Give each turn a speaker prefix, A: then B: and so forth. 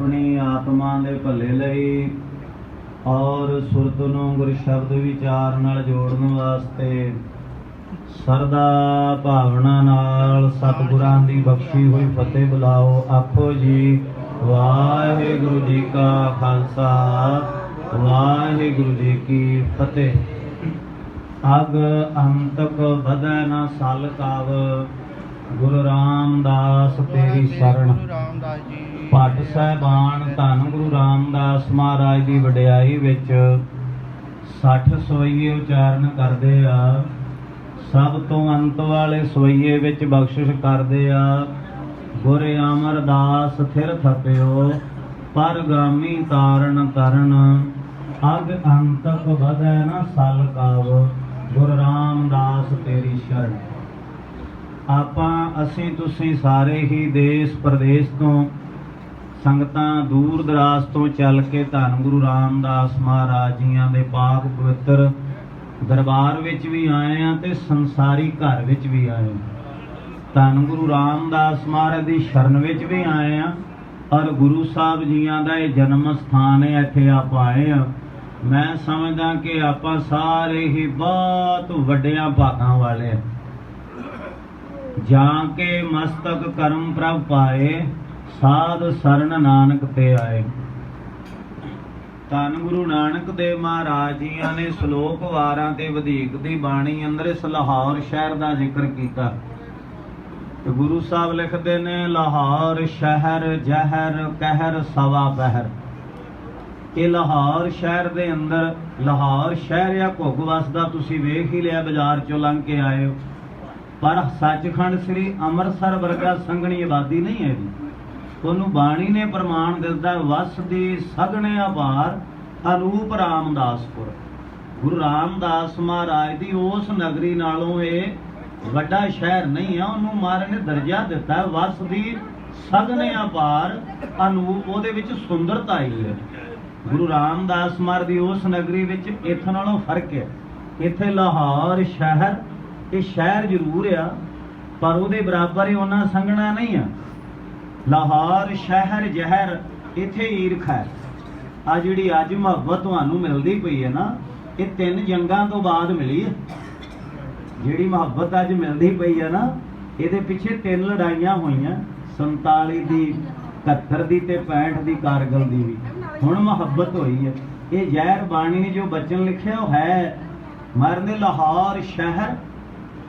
A: ਆਪਣੀ ਆਤਮਾ ਦੇ ਭਲੇ ਲਈ ਔਰ ਸੁਰਤ ਨੂੰ ਗੁਰ ਸ਼ਬਦ ਵਿਚਾਰ ਨਾਲ ਜੋੜਨ ਵਾਸਤੇ ਸਰਦਾ ਭਾਵਨਾ ਨਾਲ ਸਤਿਗੁਰਾਂ ਦੀ ਬਖਸ਼ੀ ਹੋਈ ਫਤਿਹ ਬੁਲਾਓ। ਆਖੋ ਜੀ ਵਾਹਿਗੁਰੂ ਜੀ ਕਾ ਖਾਲਸਾ ਵਾਹਿਗੁਰੂ ਜੀ ਕੀ ਫਤਿਹ। ਅਗ ਅੰਤਕ ਵਧੈ ਨ ਸਲ ਕਵ ਗੁਰੂ ਰਾਮਦਾਸ ਤੇਰੀ ਸ਼ਰਨ।
B: ਗੁਰੂ ਰਾਮਦਾਸ ਜੀ।
A: ਭੱਟ ਸਹਿਬਾਨ ਧੰਨ ਗੁਰੂ ਰਾਮਦਾਸ ਮਹਾਰਾਜ ਦੀ ਵਡਿਆਈ ਵਿੱਚ 60 ਸਵਈਏ ਉਚਾਰਨ ਕਰਦੇ ਆ, ਸਭ ਤੋਂ ਅੰਤ ਵਾਲੇ ਸਵਈਏ ਵਿੱਚ ਬਖਸ਼ਿਸ਼ ਕਰਦੇ ਆ, ਗੁਰ ਅਮਰਦਾਸ ਥਿਰ ਥਪਿਓ ਪਰ ਤਾਰਨ ਕਰਨ ਅਗ ਅੰਤਕ ਵਧੈ ਨ ਸਲ ਕਾਵ, ਗੁਰ ਰਾਮਦਾਸ ਤੇਰੀ ਸ਼ਰਨ। ਆਪਾਂ, ਅਸੀਂ, ਤੁਸੀਂ ਸਾਰੇ ਹੀ ਦੇਸ਼ ਪ੍ਰਦੇਸ਼ ਤੋਂ ਸੰਗਤਾਂ ਦੂਰ ਦਰਾਜ ਤੋਂ ਚੱਲ ਕੇ ਧੰਨ ਗੁਰੂ ਰਾਮਦਾਸ ਮਹਾਰਾਜ ਜੀਆਂ ਦੇ ਪਾਕ ਪਵਿੱਤਰ ਦਰਬਾਰ ਵਿੱਚ ਵੀ ਆਏ ਆ ਤੇ ਸੰਸਾਰੀ ਘਰ ਵਿੱਚ ਵੀ ਆਏ ਧੰਨ ਗੁਰੂ ਰਾਮਦਾਸ ਮਹਾਰਾਜ ਦੀ ਸ਼ਰਨ ਵਿੱਚ ਵੀ ਆਏ ਆ ਔਰ ਗੁਰੂ ਸਾਹਿਬ ਜੀਆਂ ਦਾ ਇਹ ਜਨਮ ਸਥਾਨ ਹੈ, ਇੱਥੇ ਆਪ ਆਏ ਆ। ਮੈਂ ਸਮਝਦਾ ਕਿ ਆਪਾਂ ਸਾਰੇ ਹੀ ਬਹੁਤ ਵੱਡਿਆਂ ਭਾਗਾਂ ਵਾਲੇ ਆ। ਜਾਂ ਕੇ ਮਸਤਕ ਕਰਮ ਪ੍ਰਭ ਪਾਏ ਸਾਧ ਸਰਨ ਨਾਨਕ ਤੇ ਆਏ। ਧੰਨ ਗੁਰੂ ਨਾਨਕ ਦੇਵ ਮਹਾਰਾਜ ਜੀਆਂ ਨੇ ਸ਼ਲੋਕ ਵਾਰਾਂ ਤੇ ਵਧੇਕ ਦੀ ਬਾਣੀ ਅੰਦਰ ਇਸ ਲਾਹੌਰ ਸ਼ਹਿਰ ਦਾ ਜ਼ਿਕਰ ਕੀਤਾ। ਤੇ ਗੁਰੂ ਸਾਹਿਬ ਲਿਖਦੇ ਨੇ, ਲਾਹੌਰ ਸ਼ਹਿਰ ਜ਼ਹਿਰ, ਕਹਿਰ ਸਵਾ ਬਹਿਰ। ਇਹ ਲਾਹੌਰ ਸ਼ਹਿਰ ਦੇ ਅੰਦਰ, ਲਾਹੌਰ ਸ਼ਹਿਰ ਜਾਂ ਘੁੱਗ ਵਸਦਾ ਤੁਸੀਂ ਵੇਖ ਹੀ ਲਿਆ, ਬਾਜ਼ਾਰ ਚੋਂ ਲੰਘ ਕੇ ਆਏ ਹੋ। ਪਰ ਸੱਚਖੰਡ ਸ੍ਰੀ ਅੰਮ੍ਰਿਤਸਰ ਵਰਗਾ ਸੰਘਣੀ ਆਬਾਦੀ ਨਹੀਂ ਹੈ ਜੀ। ਤੁਹਾਨੂੰ ਬਾਣੀ ਨੇ ਪ੍ਰਮਾਣ ਦਿੱਤਾ, ਵਸ ਦੀ ਸਗਣੇ ਆਭਾਰ ਅਨੂਪ ਰਾਮਦਾਸਪੁਰ। ਗੁਰੂ ਰਾਮਦਾਸ ਮਹਾਰਾਜ ਦੀ ਉਸ ਨਗਰੀ ਨਾਲੋਂ ਇਹ ਵੱਡਾ ਸ਼ਹਿਰ ਨਹੀਂ ਆ, ਉਹਨੂੰ ਮਹਾਰਾਜ ਨੇ ਦਰਜਾ ਦਿੱਤਾ, ਵਸ ਦੀ ਸਗਣੇ ਆਭਾਰ ਅਨੂਪ, ਉਹਦੇ ਵਿੱਚ ਸੁੰਦਰਤਾ ਹੀ ਹੈ। ਗੁਰੂ ਰਾਮਦਾਸ ਮਹਾਰਾਜ ਦੀ ਉਸ ਨਗਰੀ ਵਿੱਚ ਇੱਥੇ ਨਾਲੋਂ ਫ਼ਰਕ ਹੈ। ਇੱਥੇ ਲਾਹੌਰ ਸ਼ਹਿਰ, ਇਹ ਸ਼ਹਿਰ ਜ਼ਰੂਰ ਆ, ਪਰ ਉਹਦੇ ਬਰਾਬਰ ਹੀ ਉਹਨਾਂ ਸੰਗਣਾ ਨਹੀਂ ਆ। ਲਾਹੌਰ ਸ਼ਹਿਰ ਜ਼ਹਿਰ, ਇੱਥੇ ਈਰਖ ਹੈ ਆ ਜਿਹੜੀ ਅੱਜ ਮੁਹੱਬਤ ਤੁਹਾਨੂੰ ਮਿਲਦੀ ਪਈ ਹੈ ਨਾ, ਇਹ ਤਿੰਨ ਜੰਗਾਂ ਤੋਂ ਬਾਅਦ ਮਿਲੀ ਹੈ। ਜਿਹੜੀ ਮੁਹੱਬਤ ਅੱਜ ਮਿਲਦੀ ਪਈ ਹੈ ਨਾ, ਇਹਦੇ ਪਿੱਛੇ ਤਿੰਨ ਲੜਾਈਆਂ ਹੋਈਆਂ 47 ਦੀ 71 ਦੀ ਤੇ 65 ਦੀ, ਕਾਰਗਲ ਦੀ ਵੀ। ਹੁਣ ਮੁਹੱਬਤ ਹੋਈ ਹੈ। ਇਹ ਜ਼ਹਿਰ ਬਾਣੀ ਨੇ ਜੋ ਬਚਨ ਲਿਖਿਆ, ਉਹ ਹੈ, ਮਰਨੇ ਲਾਹੌਰ ਸ਼ਹਿਰ